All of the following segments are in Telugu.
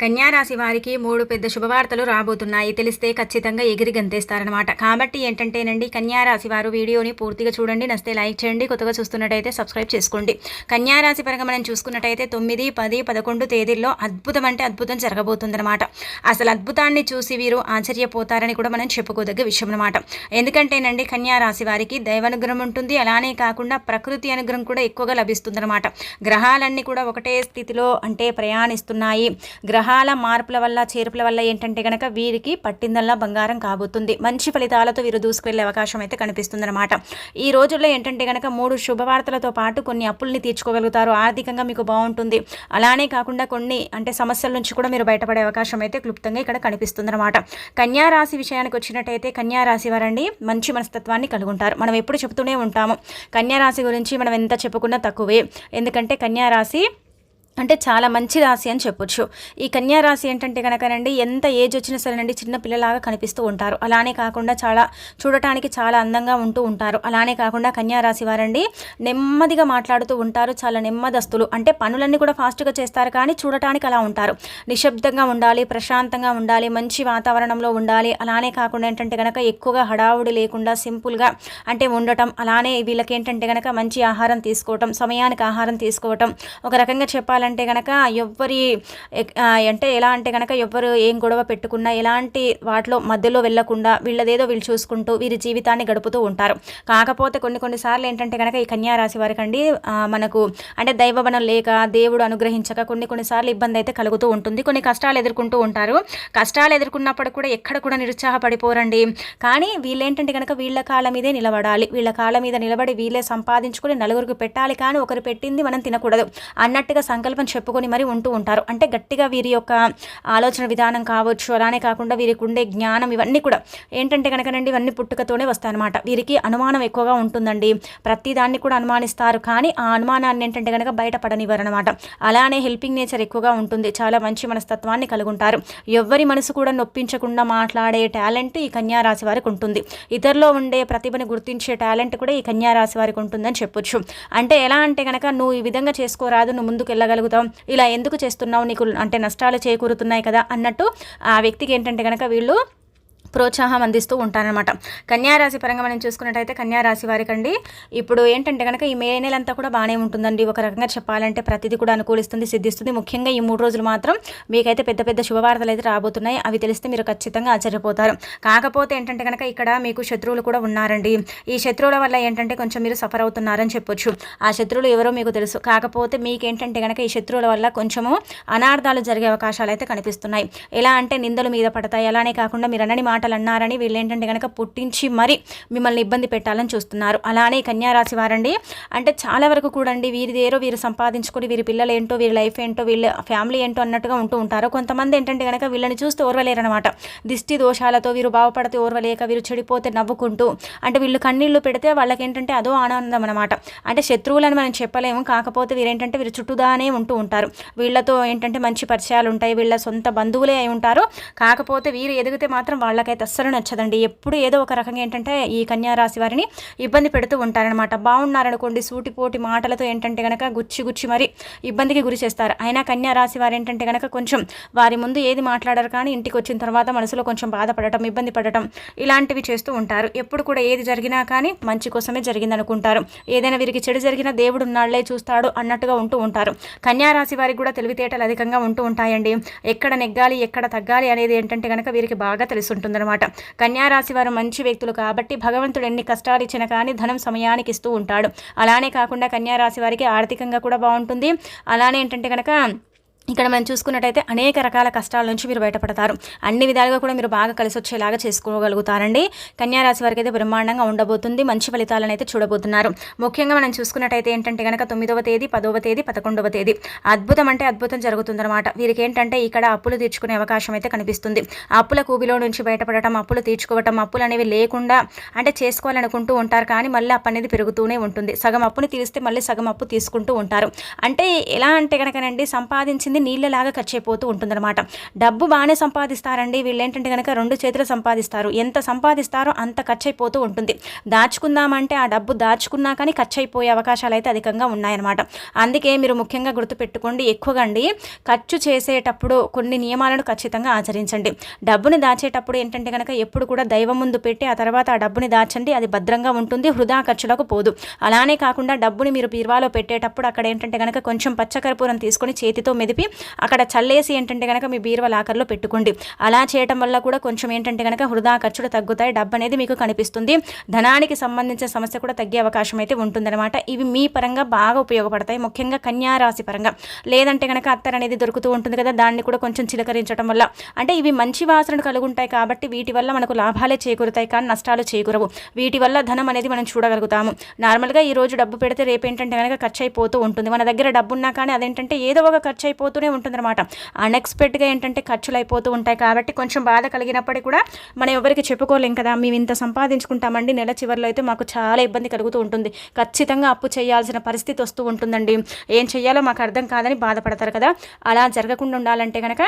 కన్యారాశి వారికి మూడు పెద్ద శుభవార్తలు రాబోతున్నాయి. తెలిస్తే ఖచ్చితంగా ఎగిరి గంతేస్తారనమాట కాబట్టి ఏంటంటేనండి కన్యారాశి వారు వీడియోని పూర్తిగా చూడండి నస్తే లైక్ చేయండి కొత్తగా చూస్తున్నట్టయితే సబ్స్క్రైబ్ చేసుకోండి. కన్యారాశి పరంగా మనం చూసుకున్నట్టయితే తొమ్మిది పది పదకొండు తేదీల్లో అద్భుతం అంటే అద్భుతం జరగబోతుందన్నమాట. అసలు అద్భుతాన్ని చూసి వీరు ఆశ్చర్యపోతారని కూడా మనం చెప్పుకోదగ్గ విషయం అనమాట ఎందుకంటేనండి కన్యారాశి వారికి దైవానుగ్రహం ఉంటుంది. అలానే కాకుండా ప్రకృతి అనుగ్రహం కూడా ఎక్కువగా లభిస్తుందన్నమాట. గ్రహాలన్నీ కూడా ఒకటే స్థితిలో అంటే ప్రయాణిస్తున్నాయి. గ్రహ గ్రహాల మార్పుల వల్ల చేర్పుల వల్ల ఏంటంటే కనుక వీరికి పట్టిందల్లా బంగారం కాబోతుంది. మంచి ఫలితాలతో వీరు దూసుకెళ్ళే అవకాశం అయితే కనిపిస్తుందన్నమాట. ఈ రోజుల్లో ఏంటంటే కనుక మూడు శుభవార్తలతో పాటు కొన్ని అప్పుల్ని తీర్చుకోగలుగుతారు. ఆర్థికంగా మీకు బాగుంటుంది. అలానే కాకుండా కొన్ని అంటే సమస్యల నుంచి కూడా మీరు బయటపడే అవకాశం అయితే క్లుప్తంగా ఇక్కడ కనిపిస్తుందన్నమాట. కన్యారాశి విషయానికి వచ్చినట్టయితే కన్యారాశి వారండి మంచి మనస్తత్వాన్ని కలుగుంటారు. మనం ఎప్పుడు చెప్తూనే ఉంటాము. కన్యారాశి గురించి మనం ఎంత చెప్పుకున్నా తక్కువే. ఎందుకంటే కన్యారాశి అంటే చాలా మంచి రాశి అని చెప్పొచ్చు. ఈ కన్యా రాశి ఏంటంటే కనుకనండి ఎంత ఏజ్ వచ్చినా సరేనండి చిన్న పిల్లలాగా కనిపిస్తూ ఉంటారు. అలానే కాకుండా చాలా చూడటానికి చాలా అందంగా ఉంటూ ఉంటారు. అలానే కాకుండా కన్యా రాశి వారండి నెమ్మదిగా మాట్లాడుతూ ఉంటారు. చాలా నెమ్మదస్తులు. అంటే పనులన్నీ కూడా ఫాస్ట్గా చేస్తారు కానీ చూడటానికి అలా ఉంటారు. నిశ్శబ్దంగా ఉండాలి ప్రశాంతంగా ఉండాలి మంచి వాతావరణంలో ఉండాలి. అలానే కాకుండా ఏంటంటే కనుక ఎక్కువగా హడావుడి లేకుండా సింపుల్గా అంటే ఉండటం. అలానే వీళ్ళకి ఏంటంటే కనుక మంచి ఆహారం తీసుకోవటం సమయానికి ఆహారం తీసుకోవటం. ఒక రకంగా చెప్పాలంటే అంటే కనుక ఎవ్వరి అంటే ఎలా అంటే కనుక ఎవ్వరు ఏం గొడవ పెట్టుకున్నా ఎలాంటి వాటిలో మధ్యలో వెళ్ళకుండా వీళ్ళదేదో వీళ్ళు చూసుకుంటూ వీరి జీవితాన్ని గడుపుతూ ఉంటారు. కాకపోతే కొన్ని కొన్నిసార్లు ఏంటంటే కనుక ఈ కన్యారాశి వారికి అండి మనకు అంటే దైవవనం లేక దేవుడు అనుగ్రహించక కొన్ని కొన్నిసార్లు ఇబ్బంది అయితే కలుగుతూ ఉంటుంది. కొన్ని కష్టాలు ఎదుర్కొంటూ ఉంటారు. కష్టాలు ఎదుర్కొన్నప్పుడు కూడా ఎక్కడ కూడా నిరుత్సాహపడిపోరండి. కానీ వీళ్ళేంటంటే కనుక వీళ్ళ కాళ్ళ మీదే నిలబడాలి. వీళ్ళ కాళ్ళ మీద నిలబడి వీళ్ళే సంపాదించుకుని నలుగురికి పెట్టాలి. కానీ ఒకరు పెట్టింది మనం తినకూడదు. అన్నట్టుగా సంకల్పం చెప్పుకొని మరి ఉంటూ ఉంటారు. అంటే గట్టిగా వీరి యొక్క ఆలోచన విధానం కావచ్చు అలానే కాకుండా వీరికి ఉండే జ్ఞానం ఇవన్నీ కూడా ఏంటంటే కనుకనండి ఇవన్నీ పుట్టుకతోనే వస్తాయన్నమాట. వీరికి అనుమానం ఎక్కువగా ఉంటుందండి. ప్రతి దాన్ని కూడా అనుమానిస్తారు. కానీ ఆ అనుమానాన్ని ఏంటంటే కనుక బయటపడనివ్వరనమాట అలానే హెల్పింగ్ నేచర్ ఎక్కువగా ఉంటుంది. చాలా మంచి మనస్తత్వాన్ని కలుగుంటారు. ఎవరి మనసు కూడా నొప్పించకుండా మాట్లాడే టాలెంట్ ఈ కన్యారాశి వారికి ఉంటుంది. ఇతరులో ఉండే ప్రతిభని గుర్తించే టాలెంట్ కూడా ఈ కన్యారాశి వారికి ఉంటుందని చెప్పొచ్చు. అంటే ఎలా అంటే కనుక నువ్వు ఈ విధంగా చేసుకోరాదు నువ్వు ముందుకు వెళ్ళగలుగుతావు ఇలా ఎందుకు చేస్తున్నావు? నీకు అంటే నష్టాలు చేకూరుతున్నాయి కదా అన్నట్టు ఆ వ్యక్తికి ఏంటంటే కనుక వీళ్ళు ప్రోత్సాహం అందిస్తూ ఉంటానన్నమాట కన్యారాశి పరంగా మనం చూసుకున్నట్టయితే కన్యారాశి వారికి అండి ఇప్పుడు ఏంటంటే కనుక ఈ మే నెలంతా కూడా బాగానే ఉంటుందండి. ఒక రకంగా చెప్పాలంటే ప్రతిదీ కూడా అనుకూలిస్తుంది సిద్ధిస్తుంది. ముఖ్యంగా ఈ మూడు రోజులు మాత్రం మీకైతే పెద్ద పెద్ద శుభవార్తలు అయితే రాబోతున్నాయి. అవి తెలిస్తే మీరు ఖచ్చితంగా ఆశ్చర్యపోతారు. కాకపోతే ఏంటంటే కనుక ఇక్కడ మీకు శత్రువులు కూడా ఉన్నారండి. ఈ శత్రువుల వల్ల ఏంటంటే కొంచెం మీరు సఫర్ అవుతున్నారని చెప్పొచ్చు. ఆ శత్రువులు ఎవరో మీకు తెలుసు. కాకపోతే మీకేంటంటే కనుక ఈ శత్రువుల వల్ల కొంచెము అనార్థాలు జరిగే అవకాశాలు అయితే కనిపిస్తున్నాయి. ఎలా అంటే నిందలు మీద పడతాయి. అలానే కాకుండా మీరు అన్నని మాటలు అన్నారని వీళ్ళు ఏంటంటే కనుక పుట్టించి మరి మిమ్మల్ని ఇబ్బంది పెట్టాలని చూస్తున్నారు. అలానే కన్యారాశి వారండి. అంటే చాలా వరకు కూడండి వీరిదేరో వీరు సంపాదించుకొని వీరి పిల్లలు ఏంటో వీరి లైఫ్ ఏంటో వీళ్ళ ఫ్యామిలీ ఏంటో అన్నట్టుగా ఉంటూ ఉంటారు. కొంతమంది ఏంటంటే కనుక వీళ్ళని చూస్తే ఓర్వలేరనమాట. దిష్టి దోషాలతో వీరు బాగుపడితే ఓర్వలేక వీరు చెడిపోతే నవ్వుకుంటూ అంటే వీళ్ళు కన్నీళ్ళు పెడితే వాళ్ళకి ఏంటంటే అదో ఆనందం అనమాట అంటే శత్రువులని మనం చెప్పలేము. కాకపోతే వీరేంటంటే వీరు చుట్టూదానే ఉంటూ ఉంటారు. వీళ్ళతో ఏంటంటే మంచి పరిచయాలు ఉంటాయి వీళ్ళ సొంత బంధువులే అయి ఉంటారు. కాకపోతే వీరు ఎదిగితే మాత్రం వాళ్ళకి నాకైతే అస్సలు నచ్చదండి. ఎప్పుడు ఏదో ఒక రకంగా ఏంటంటే ఈ కన్యారాశి వారిని ఇబ్బంది పెడుతూ ఉంటారనమాట బాగున్నారనుకోండి సూటిపోటి మాటలతో ఏంటంటే కనుక గుచ్చి గుచ్చి మరి ఇబ్బందికి గురి చేస్తారు. అయినా కన్యారాశి వారు ఏంటంటే కనుక కొంచెం వారి ముందు ఏది మాట్లాడరు కానీ ఇంటికి వచ్చిన తర్వాత మనసులో కొంచెం బాధపడటం ఇబ్బంది పడటం ఇలాంటివి చేస్తూ ఉంటారు. ఎప్పుడు కూడా ఏది జరిగినా కానీ మంచి కోసమే జరిగిందనుకుంటారు. ఏదైనా వీరికి చెడు జరిగినా దేవుడు ఉన్నాళ్ళే చూస్తాడు అన్నట్టుగా ఉంటూ ఉంటారు. కన్యారాశి వారికి కూడా తెలివితేటలు అధికంగా ఉంటూ ఉంటాయండి. ఎక్కడ నెగ్గాలి ఎక్కడ తగ్గాలి అనేది ఏంటంటే కనుక వీరికి బాగా తెలుసుంటుంది అనమాట కన్యారాశి వారు మంచి వ్యక్తులు కాబట్టి భగవంతుడు ఎన్ని కష్టాలు ఇచ్చినా కానీ ధనం సమయానికి ఇస్తూ ఉంటాడు. అలానే కాకుండా కన్యారాశి వారికి ఆర్థికంగా కూడా బాగుంటుంది. అలానే ఏంటంటే కనుక ఇక్కడ మనం చూసుకున్నట్టయితే అనేక రకాల కష్టాల నుంచి మీరు బయటపడతారు. అన్ని విధాలుగా కూడా మీరు బాగా కలిసి వచ్చేలాగా చేసుకోగలుగుతారండి. కన్యారాశి వారికి అయితే బ్రహ్మాండంగా ఉండబోతుంది. మంచి ఫలితాలను అయితే చూడబోతున్నారు. ముఖ్యంగా మనం చూసుకున్నట్టయితే ఏంటంటే కనుక తొమ్మిదవ తేదీ పదవ తేదీ పదకొండవ తేదీ. అద్భుతం అంటే అద్భుతం జరుగుతుందన్నమాట. వీరికి ఏంటంటే ఇక్కడ అప్పులు తీర్చుకునే అవకాశం అయితే కనిపిస్తుంది. అప్పుల కూబిలో నుంచి బయటపడటం అప్పులు తీర్చుకోవటం అప్పులు అనేవి లేకుండా అంటే చేసుకోవాలనుకుంటూ ఉంటారు. కానీ మళ్ళీ అప్పు అనేది పెరుగుతూనే ఉంటుంది. సగం అప్పుని తీరిస్తే మళ్ళీ సగం అప్పు తీసుకుంటూ ఉంటారు. అంటే ఎలా అంటే కనుకనండి సంపాదించిన చేసింది నీళ్ళలాగా ఖర్చు అయిపోతూ ఉంటుందన్నమాట. డబ్బు బాగానే సంపాదిస్తారండి. వీళ్ళు ఏంటంటే కనుక రెండు చేతులు సంపాదిస్తారు. ఎంత సంపాదిస్తారో అంత ఖర్చు అయిపోతూ ఉంటుంది. దాచుకుందామంటే ఆ డబ్బు దాచుకున్నా కానీ ఖర్చు అయిపోయే అవకాశాలు అయితే అధికంగా ఉన్నాయన్నమాట. అందుకే మీరు ముఖ్యంగా గుర్తుపెట్టుకోండి ఎక్కువగా అండి ఖర్చు చేసేటప్పుడు కొన్ని నియమాలను ఖచ్చితంగా ఆచరించండి. డబ్బుని దాచేటప్పుడు ఏంటంటే కనుక ఎప్పుడు కూడా దైవం ముందు పెట్టి ఆ తర్వాత ఆ డబ్బుని దాచండి. అది భద్రంగా ఉంటుంది వృధా ఖర్చులకు పోదు. అలానే కాకుండా డబ్బుని మీరు బీర్వాలో పెట్టేటప్పుడు అక్కడ ఏంటంటే కనుక కొంచెం పచ్చకర్పూరం తీసుకొని చేతితో మెదిపి అక్కడ చల్లేసి ఏంటంటే కనుక మీ బీరువా లాకర్లో పెట్టుకోండి. అలా చేయటం వల్ల కూడా కొంచెం ఏంటంటే కనుక హృదయ ఖర్చులు తగ్గుతాయి. డబ్బు అనేది మీకు కనిపిస్తుంది. ధనానికి సంబంధించిన సమస్య కూడా తగ్గే అవకాశం అయితే ఉంటుందన్నమాట. ఇవి మీ పరంగా బాగా ఉపయోగపడతాయి. ముఖ్యంగా కన్యారాశి పరంగా. లేదంటే కనుక అత్తర్ అనేది దొరుకుతూ ఉంటుంది కదా దాన్ని కూడా కొంచెం చిలకరించడం వల్ల. అంటే ఇవి మంచి వాసనలు కలుగుంటాయి కాబట్టి వీటి వల్ల మనకు లాభాలే చేకూరుతాయి కానీ నష్టాలు చేకూరవు. వీటి వల్ల ధనం అనేది మనం చూడగలుగుతాము. నార్మల్గా ఈ రోజు డబ్బు పెడితే రేపు ఏంటంటే కనుక ఖర్చు అయిపోతూ ఉంటుంది. మన దగ్గర డబ్బు ఉన్నా కానీ అదేంటంటే ఏదో ఒక ఖర్చు అయిపోతూనే ఉంటుందన్నమాట. అన్ఎక్స్పెక్ట్గా ఏంటంటే ఖర్చులు అయిపోతూ ఉంటాయి కాబట్టి కొంచెం బాధ కలిగినప్పటికీ కూడా మనం ఎవరికి చెప్పుకోలేం కదా మేము ఇంత సంపాదించుకుంటామండి నెల చివరిలో అయితే మాకు చాలా ఇబ్బంది కలుగుతూ ఉంటుంది. ఖచ్చితంగా అప్పు చేయాల్సిన పరిస్థితి వస్తూ ఉంటుందండి. ఏం చేయాలో మాకు అర్థం కాదని బాధపడతారు కదా. అలా జరగకుండా ఉండాలంటే కనుక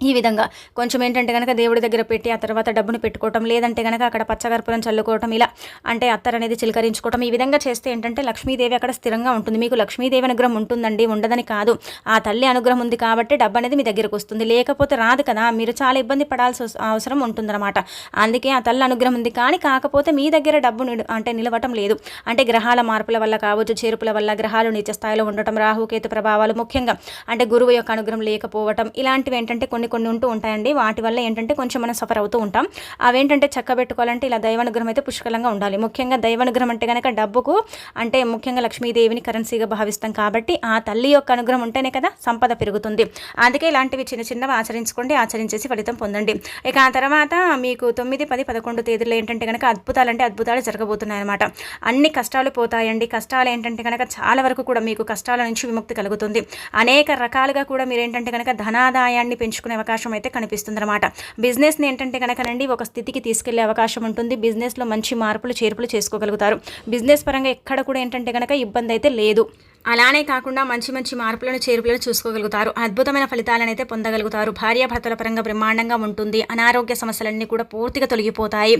ఈ విధంగా కొంచెం ఏంటంటే కనుక దేవుడి దగ్గర పెట్టి ఆ తర్వాత డబ్బును పెట్టుకోవటం లేదంటే కనుక అక్కడ పచ్చగర్పురం చల్లుకోవటం ఇలా అంటే అత్తర్ అనేది చిలకరించుకోవటం ఈ విధంగా చేస్తే ఏంటంటే లక్ష్మీదేవి అక్కడ స్థిరంగా ఉంటుంది. మీకు లక్ష్మీదేవి అనుగ్రహం ఉంటుందండి ఉండదని కాదు. ఆ తల్లి అనుగ్రహం ఉంది కాబట్టి డబ్బు అనేది మీ దగ్గరకు వస్తుంది. లేకపోతే రాదు కదా మీరు చాలా ఇబ్బంది పడాల్సి అవసరం ఉంటుందన్నమాట. అందుకే ఆ తల్లి అనుగ్రహం ఉంది కానీ కాకపోతే మీ దగ్గర డబ్బు అంటే నిలవటం లేదు. అంటే గ్రహాల మార్పుల వల్ల కావచ్చు చేరుపుల వల్ల గ్రహాలు నిత్య స్థాయిలో ఉండటం రాహుకేతు ప్రభావాలు ముఖ్యంగా అంటే గురువు యొక్క అనుగ్రహం లేకపోవటం ఇలాంటివి ఏంటంటే కొన్ని కొన్ని కొన్ని ఉంటూ ఉంటాయండి. వాటి వల్ల ఏంటంటే కొంచెం మనం సఫర్ అవుతూ ఉంటాం. అవేంటంటే చక్కబెట్టుకోవాలంటే ఇలా దైవానుగ్రహం అయితే పుష్కలంగా ఉండాలి. ముఖ్యంగా దైవానుగ్రహం అంటే కనుక డబ్బుకు అంటే ముఖ్యంగా లక్ష్మీదేవిని కరెన్సీగా భావిస్తాం కాబట్టి ఆ తల్లి యొక్క అనుగ్రహం ఉంటేనే కదా సంపద పెరుగుతుంది. అందుకే ఇలాంటివి చిన్న చిన్నవి ఆచరించుకోండి. ఆచరించేసి ఫలితం పొందండి. ఇక ఆ తర్వాత మీకు తొమ్మిది పది పదకొండు తేదీలో ఏంటంటే కనుక అద్భుతాలు అంటే అద్భుతాలు జరగబోతున్నాయి అనమాట అన్ని కష్టాలు పోతాయండి. కష్టాలు ఏంటంటే కనుక చాలా వరకు కూడా మీకు కష్టాల నుంచి విముక్తి కలుగుతుంది. అనేక రకాలుగా కూడా మీరు ఏంటంటే కనుక ధనాదాయాన్ని పెంచుకునే అవకాశం అయితే కనిపిస్తుంది అనమాట బిజినెస్ని ఏంటంటే కనుకనండి ఒక స్థితికి తీసుకెళ్ళే అవకాశం ఉంటుంది. బిజినెస్లో మంచి మార్పులు చేర్పులు చేసుకోగలుగుతారు. బిజినెస్ పరంగా ఎక్కడ కూడా ఏంటంటే కనుక ఇబ్బంది అయితే లేదు. అలానే కాకుండా మంచి మంచి మార్పులను చేర్పులను చూసుకోగలుగుతారు. అద్భుతమైన ఫలితాలను అయితే పొందగలుగుతారు భార్యాభర్తల పరంగా బ్రహ్మాండంగా ఉంటుంది. అనారోగ్య సమస్యలన్నీ కూడా పూర్తిగా తొలగిపోతాయి.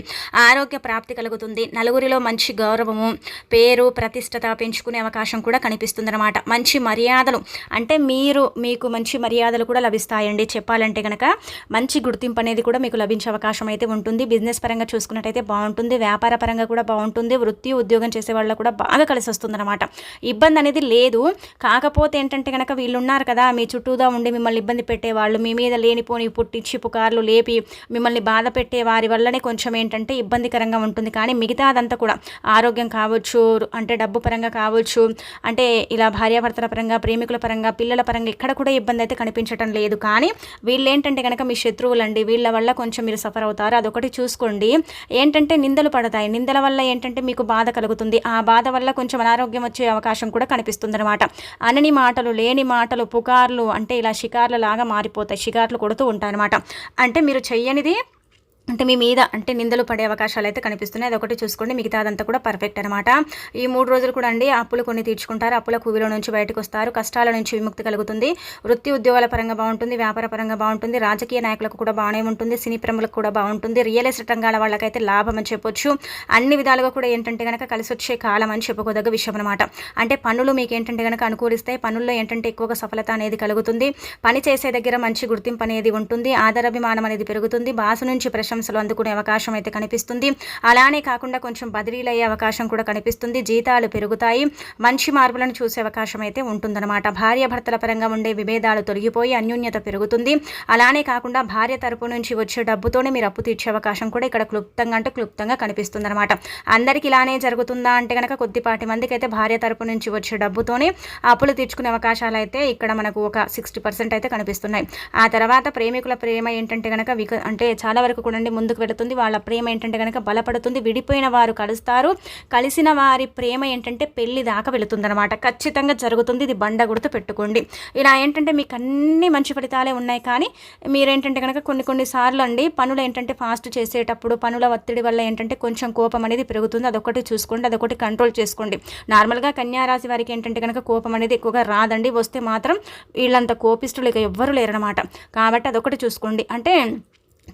ఆరోగ్య ప్రాప్తి కలుగుతుంది. నలుగురిలో మంచి గౌరవము పేరు ప్రతిష్టత పెంచుకునే అవకాశం కూడా కనిపిస్తుందన్నమాట. మంచి మర్యాదలు అంటే మీరు మీకు మంచి మర్యాదలు కూడా లభిస్తాయండి. చెప్పాలంటే కనుక మంచి గుర్తింపు అనేది కూడా మీకు లభించే అవకాశం అయితే ఉంటుంది. బిజినెస్ పరంగా చూసుకున్నట్టయితే బాగుంటుంది. వ్యాపార పరంగా కూడా బాగుంటుంది. వృత్తి ఉద్యోగం చేసే వాళ్ళకు కూడా బాగా కలిసి వస్తుందన్నమాట ఇబ్బంది అనేది లేదు. కాకపోతే ఏంటంటే కనుక వీళ్ళు ఉన్నారు కదా మీ చుట్టూదా ఉండి మిమ్మల్ని ఇబ్బంది పెట్టేవాళ్ళు మీ మీద లేనిపోని పుట్టించి పుకార్లు లేపి మిమ్మల్ని బాధ పెట్టే వారి వల్లనే కొంచెం ఏంటంటే ఇబ్బందికరంగా ఉంటుంది. కానీ మిగతా అదంతా కూడా ఆరోగ్యం కావచ్చు అంటే డబ్బు పరంగా కావచ్చు అంటే ఇలా భార్యాభర్తల పరంగా ప్రేమికుల పరంగా పిల్లల పరంగా ఇక్కడ కూడా ఇబ్బంది అయితే కనిపించడం లేదు. కానీ వీళ్ళు ఏంటంటే కనుక మీ శత్రువులండి వీళ్ళ వల్ల కొంచెం మీరు సఫర్ అవుతారు. అదొకటి చూసుకోండి. ఏంటంటే నిందలు పడతాయి. నిందల వల్ల ఏంటంటే మీకు బాధ కలుగుతుంది. ఆ బాధ వల్ల కొంచెం అనారోగ్యం వచ్చే అవకాశం కూడా కనిపిస్తుంది. అనమాట అనని మాటలు లేని మాటలు పుకార్లు అంటే ఇలా షికార్ల లాగా మారిపోతాయి. షికార్లు కొడుతూ ఉంటాయన్నమాట. అంటే మీరు చెయ్యనిది అంటే మీ మీద అంటే నిందలు పడే అవకాశాలు అయితే కనిపిస్తున్నాయి. అదొకటి చూసుకోండి. మిగతా అదంతా కూడా పర్ఫెక్ట్ అనమాట ఈ మూడు రోజులు కూడా అండి అప్పులు కొన్ని తీర్చుకుంటారు. అప్పుల కూవిలో నుంచి బయటకు వస్తారు. కష్టాల నుంచి విముక్తి కలుగుతుంది. వృత్తి ఉద్యోగాల పరంగా బాగుంటుంది. వ్యాపార పరంగా బాగుంటుంది. రాజకీయ నాయకులకు కూడా బాగానే ఉంటుంది. సినీ ప్రములకు కూడా బాగుంటుంది. రియల్ ఎస్టేట్ రంగాల వాళ్ళకైతే లాభం అని చెప్పొచ్చు. అన్ని విధాలుగా కూడా ఏంటంటే కనుక కలిసి వచ్చే కాలం అని చెప్పుకోదగ్గ విషయం అనమాట అంటే పనులు మీకు ఏంటంటే కనుక అనుకూలిస్తాయి. పనుల్లో ఏంటంటే ఎక్కువగా సఫలత అనేది కలుగుతుంది. పని చేసే దగ్గర మంచి గుర్తింపు అనేది ఉంటుంది. ఆదరాభిమానం అనేది పెరుగుతుంది. బాసు నుంచి ప్రశం ప్రశంసలు అందుకునే అవకాశం అయితే కనిపిస్తుంది. అలానే కాకుండా కొంచెం బదిలీలు అయ్యే అవకాశం కూడా కనిపిస్తుంది. జీతాలు పెరుగుతాయి. మంచి మార్పులను చూసే అవకాశం అయితే ఉంటుందన్నమాట. భార్య భర్తల పరంగా ఉండే విభేదాలు తొలగిపోయి అన్యోన్యత పెరుగుతుంది. అలానే కాకుండా భార్య తరపు నుంచి వచ్చే డబ్బుతోనే మీరు అప్పు తీర్చే అవకాశం కూడా ఇక్కడ క్లుప్తంగా అంటే క్లుప్తంగా కనిపిస్తుంది అనమాట అందరికి ఇలానే జరుగుతుందా అంటే కనుక కొద్దిపాటి మందికి అయితే భార్య తరపు నుంచి వచ్చే డబ్బుతోనే అప్పులు తీర్చుకునే అవకాశాలు అయితే ఇక్కడ మనకు ఒక సిక్స్టీ పర్సెంట్ అయితే కనిపిస్తున్నాయి. ఆ తర్వాత ప్రేమికుల ప్రేమ ఏంటంటే కనుక విక అంటే చాలా వరకు కూడా నుండి ముందుకు వెళుతుంది. వాళ్ళ ప్రేమ ఏంటంటే కనుక బలపడుతుంది. విడిపోయిన వారు కలుస్తారు. కలిసిన వారి ప్రేమ ఏంటంటే పెళ్ళి దాకా వెళుతుందనమాట ఖచ్చితంగా జరుగుతుంది. ఇది బండ గుర్తు పెట్టుకోండి. ఇలా ఏంటంటే మీకు అన్ని మంచి ఫలితాలే ఉన్నాయి. కానీ మీరేంటంటే కనుక కొన్ని కొన్ని సార్లు అండి పనులు ఏంటంటే ఫాస్ట్ చేసేటప్పుడు పనుల ఒత్తిడి వల్ల ఏంటంటే కొంచెం కోపం అనేది పెరుగుతుంది. అదొకటి చూసుకోండి. అదొకటి కంట్రోల్ చేసుకోండి. నార్మల్గా కన్యారాశి వారికి ఏంటంటే కనుక కోపం అనేది ఎక్కువగా రాదండి. వస్తే మాత్రం వీళ్ళంత కోపిస్తులు ఇక ఎవ్వరు లేరనమాట కాబట్టి అదొకటి చూసుకోండి. అంటే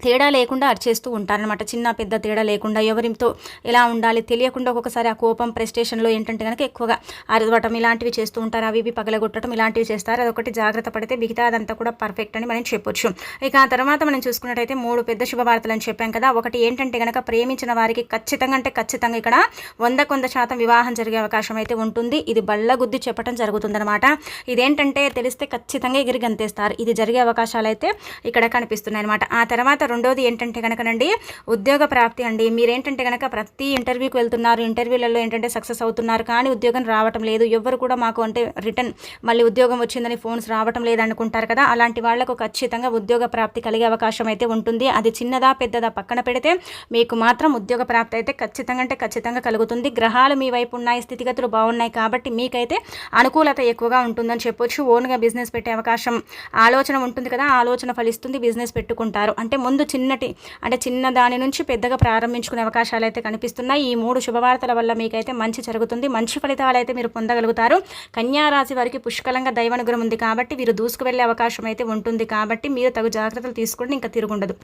తేడా లేకుండా అరిచేస్తూ ఉంటారనమాట చిన్న పెద్ద తేడా లేకుండా ఎవరితో ఎలా ఉండాలి తెలియకుండా ఒక్కొక్కసారి ఆ కోపం ప్రెస్టేషన్లో ఏంటంటే కనుక ఎక్కువగా అరవటం ఇలాంటివి చేస్తూ ఉంటారు. అవి ఇవి పగలగొట్టడం ఇలాంటివి చేస్తారు. అదొకటి జాగ్రత్త పడితే మిగతా అదంతా కూడా పర్ఫెక్ట్ అని మనం చెప్పొచ్చు. ఇక ఆ తర్వాత మనం చూసుకున్నట్టయితే మూడు పెద్ద శుభవార్తలు అని చెప్పాం కదా. ఒకటి ఏంటంటే కనుక ప్రేమించిన వారికి ఖచ్చితంగా అంటే ఖచ్చితంగా ఇక్కడ వంద కొంద శాతం వివాహం జరిగే అవకాశం అయితే ఉంటుంది. ఇది బళ్ళగుద్ది చెప్పడం జరుగుతుందనమాట ఇదేంటంటే తెలిస్తే ఖచ్చితంగా ఎగిరి గంతేస్తారు. ఇది జరిగే అవకాశాలు అయితే ఇక్కడ కనిపిస్తున్నాయి అనమాట ఆ తర్వాత రెండోది ఏంటంటే కనుకనండి ఉద్యోగ ప్రాప్తి అండి. మీరేంటంటే కనుక ప్రతి ఇంటర్వ్యూకి వెళ్తున్నారు ఇంటర్వ్యూలలో ఏంటంటే సక్సెస్ అవుతున్నారు కానీ ఉద్యోగం రావటం లేదు. ఎవరు కూడా మాకు అంటే రిటర్న్ మళ్ళీ ఉద్యోగం వచ్చిందని ఫోన్స్ రావటం లేదనుకుంటారు కదా అలాంటి వాళ్ళకు ఖచ్చితంగా ఉద్యోగ ప్రాప్తి కలిగే అవకాశం అయితే ఉంటుంది. అది చిన్నదా పెద్దదా పక్కన పెడితే మీకు మాత్రం ఉద్యోగ ప్రాప్తి అయితే ఖచ్చితంగా అంటే ఖచ్చితంగా కలుగుతుంది. గ్రహాలు మీ వైపు ఉన్నాయి స్థితిగతులు బాగున్నాయి కాబట్టి మీకైతే అనుకూలత ఎక్కువగా ఉంటుందని చెప్పొచ్చు. ఓన్గా బిజినెస్ పెట్టే అవకాశం ఆలోచన ఉంటుంది కదా ఆలోచన ఫలిస్తుంది బిజినెస్ పెట్టుకుంటారు. అంటే ముందు ముందు చిన్నటి అంటే చిన్న దాని నుంచి పెద్దగా ప్రారంభించుకునే అవకాశాలు అయితే కనిపిస్తున్నాయి. ఈ మూడు శుభవార్తల వల్ల మీకైతే మంచి జరుగుతుంది. మంచి ఫలితాలు అయితే మీరు పొందగలుగుతారు. కన్యారాశి వారికి పుష్కలంగా దైవానుగ్రహం ఉంది కాబట్టి వీరు దూసుకు వెళ్ళే అవకాశం అయితే ఉంటుంది కాబట్టి మీరు తగు జాగ్రత్తలు తీసుకోండి ఇంకా తిరుగుండదు.